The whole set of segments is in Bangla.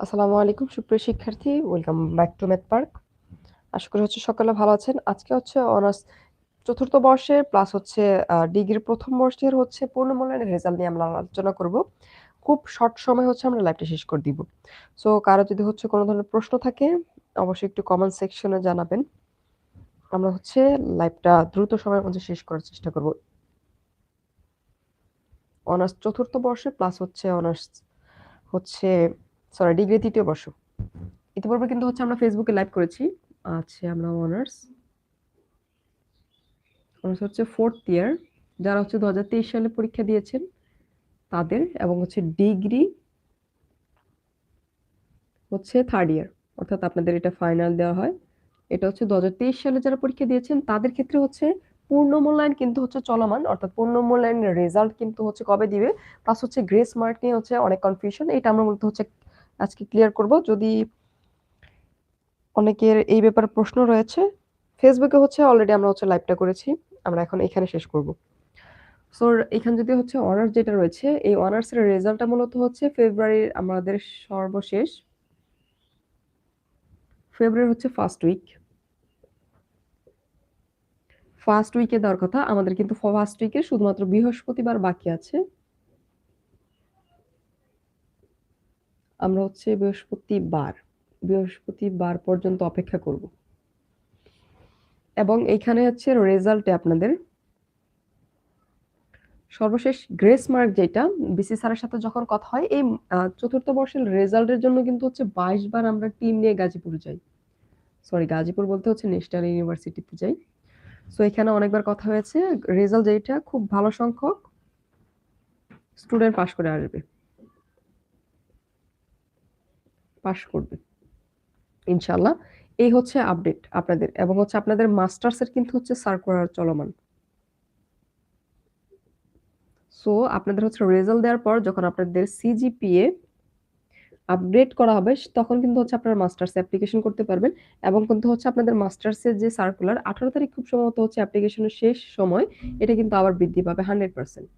আসসালামু আলাইকুম, সুপ্রিয় শিক্ষার্থী। Welcome back to math park আশা করি হচ্ছে সকালে ভালো আছেন। আজকে হচ্ছে অনার্স চতুর্থ বর্ষের প্লাস হচ্ছে ডিগ্রির প্রথম বর্ষের হচ্ছে পূর্ণ পূর্ণমূল্যায়নের রেজাল্ট নিয়ে আমরা আলোচনা করব। খুব শর্ট সময় হচ্ছে আমরা লাইভটা শেষ করে দিব। সো কারও যদি হচ্ছে কোনো ধরনের প্রশ্ন থাকে, অবশ্যই একটু কমেন্ট সেকশনে জানাবেন। আমরা হচ্ছে লাইভটা দ্রুত সময়ের মধ্যে শেষ করার চেষ্টা করব। অনার্স চতুর্থ বর্ষে প্লাস হচ্ছে অনার্স হচ্ছে সরি ডিগ্রি তৃতীয় বর্ষ। ইতিপূর্বে কিন্তু হচ্ছে আমরা ফেসবুকে লাইভ করেছি। আছে আমরা অনার্স অনার্স হচ্ছে ফোর্থ ইয়ার যারা হচ্ছে দু সালে পরীক্ষা দিয়েছেন, তাদের এবং হচ্ছে ডিগ্রি হচ্ছে থার্ড ইয়ার অর্থাৎ আপনাদের এটা ফাইনাল দেওয়া হয়। এটা হচ্ছে দু হাজার তেইশ সালে যারা পরীক্ষা দিয়েছেন, তাদের ক্ষেত্রে হচ্ছে পূর্ণ মূল্যায়ন কিন্তু হচ্ছে চলমান। অর্থাৎ পূর্ণ মূল্যায়নের রেজাল্ট কিন্তু হচ্ছে কবে দিবে? প্লাস হচ্ছে গ্রেস মার্ক নিয়ে হচ্ছে অনেক কনফিউশন এটা আমরা মূলত হচ্ছে আজকে ক্লিয়ার করব। যদি অনেকের এই ব্যাপারে প্রশ্ন রয়েছে ফেসবুকে হচ্ছে অলরেডি আমরা হচ্ছে লাইভটা করেছি। আমরা এখন এখানে শেষ করব। সো এখানে যদি হচ্ছে অনার্স যেটা রয়েছে, এই অনার্সের রেজাল্টটা মূলত হচ্ছে ফেব্রুয়ারির আমাদের সর্বশেষ। ফেব্রুয়ারি হচ্ছে ফার্স্ট উইক ফার্স্ট উইকে দেওয়ার কথা, আমাদের কিন্তু ফার্স্ট উইকে শুধুমাত্র বৃহস্পতিবার বাকি আছে। আমরা হচ্ছে বৃহস্পতিবার বৃহস্পতিবার পর্যন্ত অপেক্ষা করব। এবং এইখানে হচ্ছে রেজাল্টে আপনাদের সর্বশেষ গ্রেস মার্ক যেটা বিসি স্যারের সাথে যখন কথা হয়, এই চতুর্থ বর্ষের রেজাল্টের জন্য কিন্তু হচ্ছে বাইশ বার আমরা টিম নিয়ে গাজীপুর যাই। সরি গাজীপুর বলতে হচ্ছে ন্যাশনাল ইউনিভার্সিটিতে যাই। সো এখানে অনেকবার কথা হয়েছে রেজাল্ট যেটা খুব ভালো সংখ্যক স্টুডেন্ট পাশ করে আসবে। পাশ করবে। ইনশাল্লাহ এই হচ্ছে আপডেট আপনাদের এবং হচ্ছে আপনাদের মাস্টার্সের কিন্তু হচ্ছে সার্কুলার চলমান। সো আপনাদের হচ্ছে রেজাল্ট দেওয়ার পর যখন আপনাদের সিজিপিএ আপডেট করা হবে, তখন কিন্তু হচ্ছে আপনারা মাস্টার্স অ্যাপ্লিকেশন করতে পারবেন এবং কিন্তু হচ্ছে আপনাদের মাস্টার্সের যে সার্কুলার আঠারো তারিখ খুব সম্ভবত হচ্ছে অ্যাপ্লিকেশনের শেষ সময়, এটা কিন্তু আবার বৃদ্ধি পাবে হান্ড্রেড পার্সেন্ট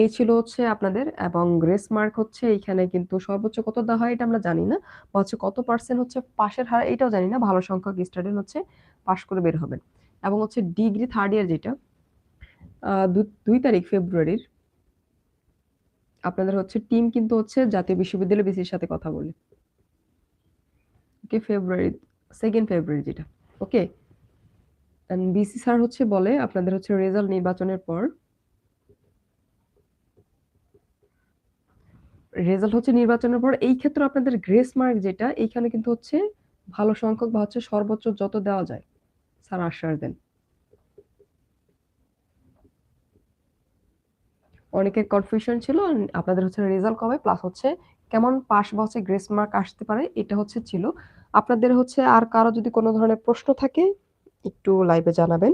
এই ছিল হচ্ছে আপনাদের এবং গ্রেস মার্ক হচ্ছে এইখানে কিন্তু সর্বোচ্চ কত দেওয়া হয় এটা আমরা জানি না, বা হচ্ছে কত পার্সেন্ট হচ্ছে পাশের হার এটাও জানি না, ভালো সংখ্যক স্টুডেন্ট হচ্ছে পাশ করে বের হবেন। এবং হচ্ছে ডিগ্রি থার্ড ইয়ার যেটা দুই তারিখ ফেব্রুয়ারির আপনাদের হচ্ছে টিম কিন্তু হচ্ছে জাতীয় বিশ্ববিদ্যালয় বিসির সাথে কথা বলে। ওকে ফেব্রুয়ারি সেকেন্ড ফেব্রুয়ারি যেটা। ওকে বিসি স্যার হচ্ছে বলে আপনাদের হচ্ছে রেজাল্ট নির্বাচনের পর রেজাল্ট হচ্ছে নির্বাচনের পর, এই ক্ষেত্রে আপনাদের গ্রেস মার্ক যেটা, এইখানে কিন্তু হচ্ছে ভালো সংখ্যক বা হচ্ছে সর্বোচ্চ যত দেওয়া যায়, স্যার আশ্বাস দেন। অনেকের কনফিউশন ছিল, আপনাদের হচ্ছে রেজাল্ট কবে প্লাস হচ্ছে কেমন পাস বা হচ্ছে গ্রেস মার্ক আসতে পারে, এটা হচ্ছে ছিল। আপনাদের হচ্ছে আর কারও যদি কোনো ধরনের প্রশ্ন থাকে, একটু লাইভে জানাবেন।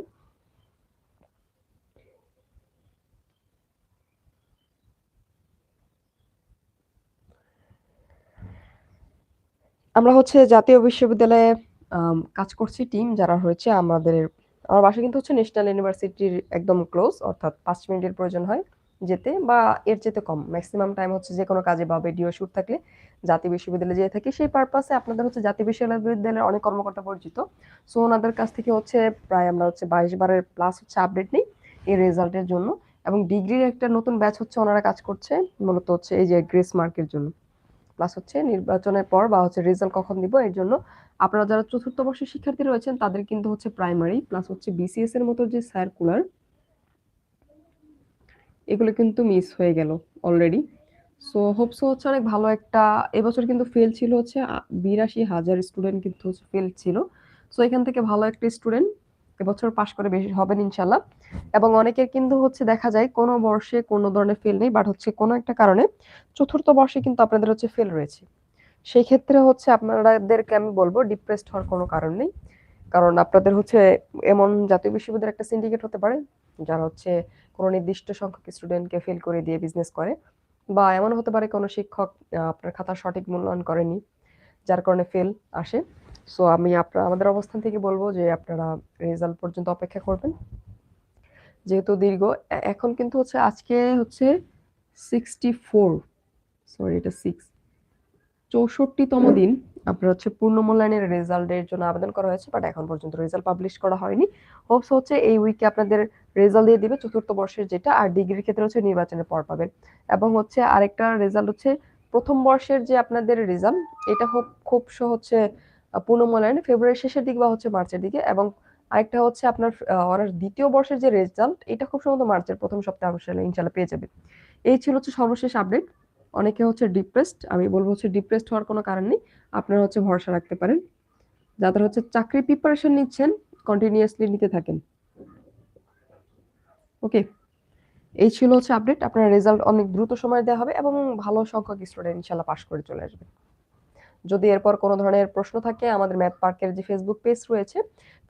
আমরা হচ্ছে জাতীয় বিশ্ববিদ্যালয়ে কাজ করছি টিম যারা হয়েছে আমাদের, আমার বাসা কিন্তু হচ্ছে ন্যাশনাল ইউনিভার্সিটির একদম ক্লোজ অর্থাৎ পাঁচ মিনিটের প্রয়োজন হয় যেতে বা এর যেতে কম। ম্যাক্সিমাম টাইম হচ্ছে যে কোনো কাজে বা ভিডিও শুট থাকলে জাতীয় বিশ্ববিদ্যালয়ে যেয়ে থাকি। সেই পারপাসে আপনাদের হচ্ছে জাতীয় বিশ্ববিদ্যালয়ের অনেক কর্মকর্তা পরিচিত। সো ওনাদের কাছ থেকে হচ্ছে প্রায় আমরা হচ্ছে বাইশ বারের প্লাস হচ্ছে আপডেট নিই এই রেজাল্টের জন্য। এবং ডিগ্রির একটা নতুন ব্যাচ হচ্ছে ওনারা কাজ করছে, মূলত হচ্ছে এই যে গ্রেস মার্কের জন্য। প্লাস হচ্ছে নির্বাচনের পর বা হচ্ছে রেজাল্ট কখন দিব, এর জন্য আপনারা যারা চতুর্থ বর্ষের শিক্ষার্থী রয়েছেন, তাদের কিন্তু হচ্ছে প্রাইমারি প্লাস হচ্ছে বিসিএস এর মতো যে সার্কুলার এগুলো কিন্তু মিস হয়ে গেল অলরেডি সো হোপসো হচ্ছে অনেক ভালো একটা, এবছর কিন্তু ফেল ছিল হচ্ছে বিরাশি হাজার স্টুডেন্ট কিন্তু হচ্ছে ফেল ছিল। সো এখান থেকে ভালো একটা স্টুডেন্ট এবছর পাশ করে বেশি হবেন ইনশাল্লাহ এবং অনেকের কিন্তু হচ্ছে দেখা যায় কোনো বর্ষে কোনো ধরনের ফেল নেই বাট হচ্ছে কোনো একটা কারণে চতুর্থ বর্ষে কিন্তু আপনাদের হচ্ছে ফেল রয়েছে। সেই ক্ষেত্রে হচ্ছে আপনাদেরকে আমি বলব ডিপ্রেসড হওয়ার কোনো কারণ নেই। কারণ আপনাদের হচ্ছে এমন জাতীয় বিশ্ববিদ্যালয়ের একটা সিন্ডিকেট হতে পারে, যারা হচ্ছে কোনো নির্দিষ্ট সংখ্যক স্টুডেন্টকে ফেল করে দিয়ে বিজনেস করে, বা এমন হতে পারে কোনো শিক্ষক আপনার খাতা সঠিক মূল্যায়ন করেনি, যার কারণে ফেল আসে। সো আমি আপনার আমাদের অবস্থান থেকে বলব যে আপনারা রেজাল্ট পর্যন্ত অপেক্ষা করবেন। যেহেতু দীর্ঘ এখন কিন্তু হচ্ছে আজকে হচ্ছে সিক্সটি ফোর সরি এটা সিক্স চৌষট্টিতম দিন আপনার হচ্ছে পূর্ণ মূল্যায়নের রেজাল্টের জন্য আবেদন করা হয়েছে বাট এখন পর্যন্ত রেজাল্ট পাবলিশ করা হয়নি। হোপস হচ্ছে এই উইকে আপনাদের রেজাল্ট দিয়ে দিবে চতুর্থ বর্ষের যেটা আর ডিগ্রির ক্ষেত্রে হচ্ছে নির্বাচনের পর পাবেন। এবং হচ্ছে আরেকটা রেজাল্ট হচ্ছে প্রথম বর্ষের যে আপনাদের রেজাল্ট এটা খুব খুব হচ্ছে পূর্ণ মূল্যায়ন ফেব্রুয়ারির শেষের দিকে বা হচ্ছে মার্চের দিকে এবং আরেকটা হচ্ছে আপনার অনার্স দ্বিতীয় বর্ষের যে রেজাল্ট এটা খুব সম্ভবত মার্চের প্রথম সপ্তাহে আসলে ইনশাল্লাহ পেয়ে যাবে। এই ছিল হচ্ছে সর্বশেষ আপডেট অনেকে হচ্ছে ডিপ্রেসড আমি বলব হচ্ছে ডিপ্রেসড হওয়ার কোনো কারণ নেই। আপনারা হচ্ছে ভরসা রাখতে পারেন। যাদের হচ্ছে চাকরি প্রিপারেশন নিচ্ছেন কন্টিনিউয়াসলি নিতে থাকেন। ওকে এই ছিল হচ্ছে আপডেট আপনার রেজাল্ট অনেক দ্রুত সময় দেওয়া হবে এবং ভালো সংখ্যক স্টুডেন্ট ইনশাল্লাহ পাশ করে চলে আসবে। যদি এরপর কোনো ধরনের প্রশ্ন থাকে, আমাদের ম্যাথ পার্কের যে ফেসবুক পেজ রয়েছে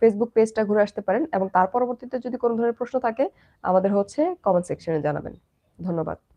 ফেসবুক পেজটা ঘুরে আসতে পারেন এবং তার পরবর্তীতে যদি কোনো ধরনের প্রশ্ন থাকে, আমাদের হচ্ছে কমেন্ট সেকশনে জানাবেন। ধন্যবাদ।